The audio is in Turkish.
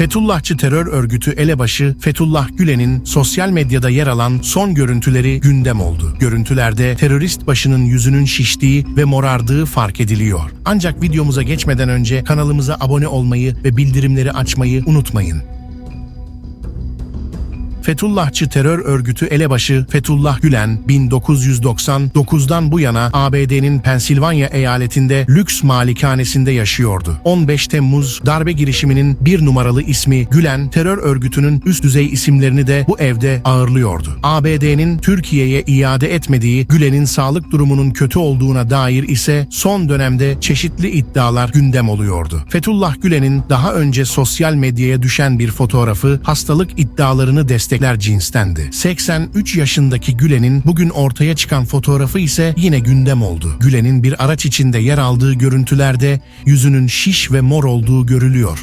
Fethullahçı terör örgütü elebaşı Fethullah Gülen'in sosyal medyada yer alan son görüntüleri gündem oldu. Görüntülerde terörist başının yüzünün şiştiği ve morardığı fark ediliyor. Ancak videomuza geçmeden önce kanalımıza abone olmayı ve bildirimleri açmayı unutmayın. Fethullahçı terör örgütü elebaşı Fethullah Gülen 1999'dan bu yana ABD'nin Pensilvanya eyaletinde lüks malikanesinde yaşıyordu. 15 Temmuz darbe girişiminin bir numaralı ismi Gülen terör örgütünün üst düzey isimlerini de bu evde ağırlıyordu. ABD'nin Türkiye'ye iade etmediği Gülen'in sağlık durumunun kötü olduğuna dair ise son dönemde çeşitli iddialar gündem oluyordu. Fethullah Gülen'in daha önce sosyal medyaya düşen bir fotoğrafı hastalık iddialarını destekler cinstendi. 83 yaşındaki Gülen'in bugün ortaya çıkan fotoğrafı ise yine gündem oldu. Gülen'in bir araç içinde yer aldığı görüntülerde yüzünün şiş ve mor olduğu görülüyor.